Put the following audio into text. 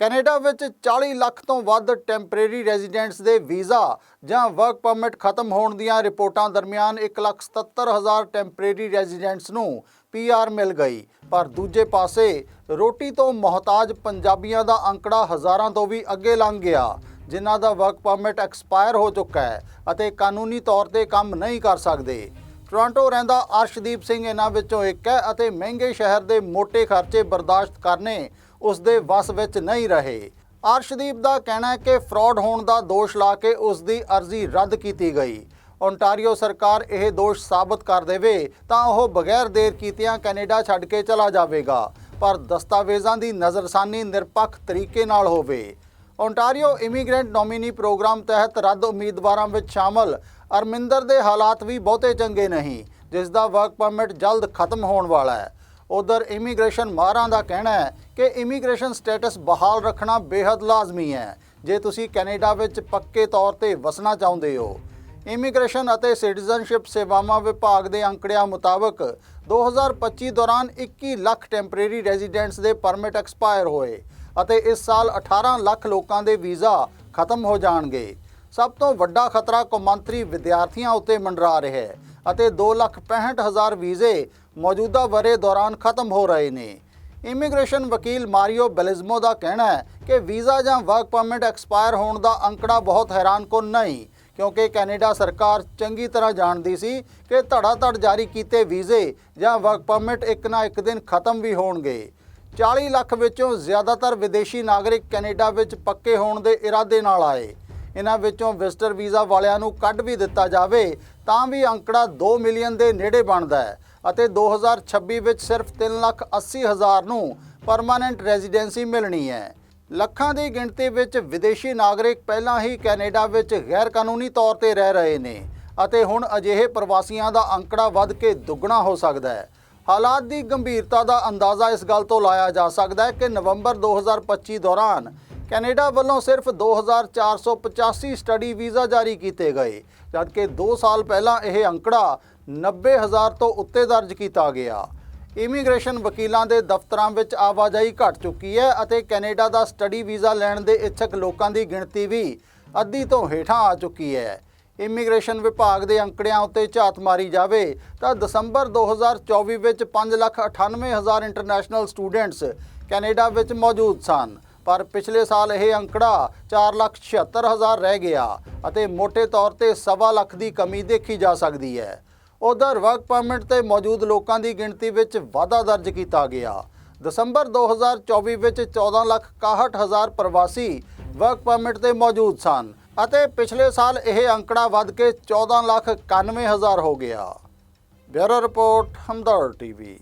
Canada ਵਿੱਚ 40 ਲੱਖ ਤੋਂ ਵੱਧ ਟੈਂਪਰੇਰੀ ਰੈਜ਼ੀਡੈਂਟਸ ਦੇ ਵੀਜ਼ਾ ਜਾਂ ਵਰਕ ਪਰਮਿਟ ਖਤਮ ਹੋਣ ਦੀਆਂ ਰਿਪੋਰਟਾਂ ਦਰਮਿਆਨ 1,77,000 ਟੈਂਪਰੇਰੀ ਰੈਜ਼ੀਡੈਂਟਸ ਨੂੰ ਪੀਆਰ ਮਿਲ ਗਈ। ਪਰ ਦੂਜੇ ਪਾਸੇ ਰੋਟੀ ਤੋਂ ਮੁਹਤਾਜ ਪੰਜਾਬੀਆਂ ਦਾ ਅੰਕੜਾ ਹਜ਼ਾਰਾਂ ਤੋਂ ਵੀ ਅੱਗੇ ਲੰਘ ਗਿਆ ਜਿਨ੍ਹਾਂ ਦਾ ਵਰਕ ਪਰਮਿਟ ਐਕਸਪਾਇਰ ਹੋ ਚੁੱਕਾ ਹੈ ਅਤੇ ਕਾਨੂੰਨੀ ਤੌਰ ਤੇ ਕੰਮ ਨਹੀਂ ਕਰ ਸਕਦੇ। ਟੋਰਾਂਟੋ ਰਹਿੰਦਾ ਅਰਸ਼ਦੀਪ ਸਿੰਘ ਇਹਨਾਂ ਵਿੱਚੋਂ ਇੱਕ ਹੈ ਅਤੇ ਮਹਿੰਗੇ ਸ਼ਹਿਰ ਦੇ ਮੋٹے ਖਰਚੇ ਬਰਦਾਸ਼ਤ ਕਰਨੇ ਉਸ ਦੇ ਵੱਸ ਵਿੱਚ ਨਹੀਂ ਰਹੇ। ਅਰਸ਼ਦੀਪ ਦਾ ਕਹਿਣਾ ਹੈ ਕਿ ਫਰਾਡ ਹੋਣ ਦਾ ਦੋਸ਼ ਲਾ ਕੇ ਉਸ ਦੀ ਅਰਜ਼ੀ ਰੱਦ ਕੀਤੀ ਗਈ। ਓਨਟਾਰੀਓ ਸਰਕਾਰ ਇਹ ਦੋਸ਼ ਸਾਬਤ ਕਰ ਦੇਵੇ ਤਾਂ ਉਹ ਬਗੈਰ ਦੇਰ ਕੀਤਿਆਂ ਕੈਨੇਡਾ ਛੱਡ ਕੇ ਚਲਾ ਜਾਵੇਗਾ, ਪਰ ਦਸਤਾਵੇਜ਼ਾਂ ਦੀ ਨਜ਼ਰਸਾਨੀ ਨਿਰਪੱਖ ਤਰੀਕੇ ਨਾਲ ਹੋਵੇ। ਓਨਟਾਰੀਓ ਇਮੀਗ੍ਰੈਂਟ ਨੋਮੀਨੀ ਪ੍ਰੋਗਰਾਮ ਤਹਿਤ ਰੱਦ ਉਮੀਦਵਾਰਾਂ ਵਿੱਚ ਸ਼ਾਮਲ। ਅਰਮਿੰਦਰ ਦੇ ਹਾਲਾਤ ਵੀ ਬਹੁਤੇ ਚੰਗੇ ਨਹੀਂ, ਜਿਸ ਦਾ ਵਰਕ ਪਰਮਿਟ ਜਲਦ ਖਤਮ ਹੋਣ ਵਾਲਾ ਹੈ। ਉਧਰ ਇਮੀਗ੍ਰੇਸ਼ਨ ਮਾਹਰਾਂ ਦਾ ਕਹਿਣਾ ਹੈ ਕਿ ਇਮੀਗ੍ਰੇਸ਼ਨ ਸਟੇਟਸ ਬਹਾਲ ਰੱਖਣਾ ਬੇहद ਲਾਜ਼ਮੀ ਹੈ। ਜੇ ਤੁਸੀਂ ਕੈਨੇਡਾ ਵਿੱਚ ਪੱਕੇ ਤੌਰ ਤੇ ਵਸਣਾ ਚਾਹੁੰਦੇ ਹੋ, ਇਮੀਗ੍ਰੇਸ਼ਨ ਅਤੇ ਸਿਟੀਜ਼ਨਸ਼ਿਪ ਸੇਵਾਵਾਂ ਵਿਭਾਗ ਦੇ ਅੰਕੜਿਆਂ ਮੁਤਾਬਕ 2025 ਦੌਰਾਨ 21 ਲੱਖ ਟੈਂਪਰੇਰੀ ਰੈਜ਼ੀਡੈਂਟਸ ਦੇ ਪਰਮਿਟ ਐਕਸਪਾਇਰ ਹੋਏ ਅਤੇ ਇਸ ਸਾਲ 18 ਲੱਖ ਲੋਕਾਂ ਦੇ ਵੀਜ਼ਾ ਖਤਮ ਹੋ ਜਾਣਗੇ। ਸਭ ਤੋਂ ਵੱਡਾ ਖਤਰਾ ਕੌਮਾਂਤਰੀ ਵਿਦਿਆਰਥੀਆਂ ਉੱਤੇ ਮੰਡਰਾ ਰਿਹਾ ਹੈ ਅਤੇ 265000 ਵੀਜ਼ੇ ਮੌਜੂਦਾ ਵਰੇ ਦੌਰਾਨ ਖਤਮ ਹੋ ਰਹੇ ਨੇ। ਇਮੀਗ੍ਰੇਸ਼ਨ ਵਕੀਲ ਮਾਰੀਓ ਬੈਲਿਜ਼ਮੋ ਦਾ ਕਹਿਣਾ ਹੈ ਕਿ ਵੀਜ਼ਾ ਜਾਂ ਵਰਕ ਪਰਮਿਟ ਐਕਸਪਾਇਰ ਹੋਣ ਦਾ ਅੰਕੜਾ ਬਹੁਤ ਹੈਰਾਨਕੁਨ ਨਹੀਂ, ਕਿਉਂਕਿ ਕੈਨੇਡਾ ਸਰਕਾਰ ਚੰਗੀ ਤਰ੍ਹਾਂ ਜਾਣਦੀ ਸੀ ਕਿ ਧੜਾ-ਧੜ ਜਾਰੀ ਕੀਤੇ ਵੀਜ਼ੇ ਜਾਂ ਵਰਕ ਪਰਮਿਟ ਇੱਕ ਨਾ ਇੱਕ ਦਿਨ ਖਤਮ ਵੀ ਹੋਣਗੇ। 40 ਲੱਖ ਵਿੱਚੋਂ ਜ਼ਿਆਦਾਤਰ ਵਿਦੇਸ਼ੀ ਨਾਗਰਿਕ ਕੈਨੇਡਾ ਵਿੱਚ ਪੱਕੇ ਹੋਣ ਦੇ ਇਰਾਦੇ ਨਾਲ ਆਏ। ਇਹਨਾਂ ਵਿੱਚੋਂ ਵਿਜ਼ਟਰ ਵੀਜ਼ਾ ਵਾਲਿਆਂ ਨੂੰ ਕੱਢ ਵੀ ਦਿੱਤਾ ਜਾਵੇ ਤਾਂ ਵੀ ਅੰਕੜਾ 2 ਮਿਲੀਅਨ ਦੇ ਨੇੜੇ ਬਣਦਾ ਹੈ। ਅਤੇ 2026 ਵਿੱਚ ਸਿਰਫ 3 ਲੱਖ 80 ਹਜ਼ਾਰ ਨੂੰ ਪਰਮਾਨੈਂਟ ਰੈਜ਼ੀਡੈਂਸੀ ਮਿਲਣੀ ਹੈ। ਲੱਖਾਂ ਦੀ ਗਿਣਤੀ ਵਿੱਚ ਵਿਦੇਸ਼ੀ ਨਾਗਰਿਕ ਪਹਿਲਾਂ ਹੀ ਕੈਨੇਡਾ ਵਿੱਚ ਗੈਰ ਕਾਨੂੰਨੀ ਤੌਰ ਤੇ ਰਹਿ ਰਹੇ ਨੇ ਅਤੇ ਹੁਣ ਅਜਿਹੇ ਪ੍ਰਵਾਸੀਆਂ ਦਾ ਅੰਕੜਾ ਵੱਧ ਕੇ ਦੁੱਗਣਾ ਹੋ ਸਕਦਾ ਹੈ। ਹਾਲਾਤ ਦੀ ਗੰਭੀਰਤਾ ਦਾ ਅੰਦਾਜ਼ਾ ਇਸ ਗੱਲ ਤੋਂ ਲਾਇਆ ਜਾ ਸਕਦਾ ਹੈ ਕਿ ਨਵੰਬਰ 2025 ਦੌਰਾਨ ਕੈਨੇਡਾ ਵੱਲੋਂ ਸਿਰਫ 2485 ਸਟੱਡੀ ਵੀਜ਼ਾ ਜਾਰੀ ਕੀਤੇ ਗਏ, ਜਦਕਿ 2 ਸਾਲ ਪਹਿਲਾਂ ਇਹ ਅੰਕੜਾ 90000 ਤੋਂ ਉੱਤੇ ਦਰਜ ਕੀਤਾ ਗਿਆ। ਇਮੀਗ੍ਰੇਸ਼ਨ ਵਕੀਲਾਂ ਦੇ ਦਫ਼ਤਰਾਂ ਵਿੱਚ ਆਵਾਜਾਈ ਘਟ ਚੁੱਕੀ ਹੈ ਅਤੇ ਕੈਨੇਡਾ ਦਾ ਸਟੱਡੀ ਵੀਜ਼ਾ ਲੈਣ ਦੇ ਇੱਛਕ ਲੋਕਾਂ ਦੀ ਗਿਣਤੀ ਵੀ ਅੱਧੀ ਤੋਂ ਹੇਠਾਂ ਆ ਚੁੱਕੀ ਹੈ। ਇਮੀਗ੍ਰੇਸ਼ਨ ਵਿਭਾਗ ਦੇ ਅੰਕੜਿਆਂ ਉੱਤੇ ਝਾਤ ਮਾਰੀ ਜਾਵੇ ਤਾਂ ਦਸੰਬਰ 2024 ਵਿੱਚ 598000 ਇੰਟਰਨੈਸ਼ਨਲ ਸਟੂਡੈਂਟਸ ਕੈਨੇਡਾ ਵਿੱਚ ਮੌਜੂਦ ਸਨ। ਪਰ ਪਿਛਲੇ ਸਾਲ ਇਹ ਅੰਕੜਾ 476000 ਰਹਿ ਗਿਆ ਅਤੇ ਮੋٹے ਤੌਰ ਤੇ ਸਵਾ ਲੱਖ ਦੀ ਕਮੀ ਦੇਖੀ ਜਾ ਸਕਦੀ ਹੈ। ਉਧਰ ਵਰਕ ਪਰਮਿਟ ਤੇ ਮੌਜੂਦ ਲੋਕਾਂ ਦੀ ਗਿਣਤੀ ਵਿੱਚ ਵਾਧਾ ਦਰਜ ਕੀਤਾ ਗਿਆ। ਦਸੰਬਰ 2024 ਵਿੱਚ 14,61,000 ਪ੍ਰਵਾਸੀ ਵਰਕ ਪਰਮਿਟ ਤੇ ਮੌਜੂਦ ਸਨ ਅਤੇ ਪਿਛਲੇ ਸਾਲ ਇਹ ਅੰਕੜਾ ਵੱਧ ਕੇ 14,91,000 ਹੋ ਗਿਆ। Bureau report Hamdard TV.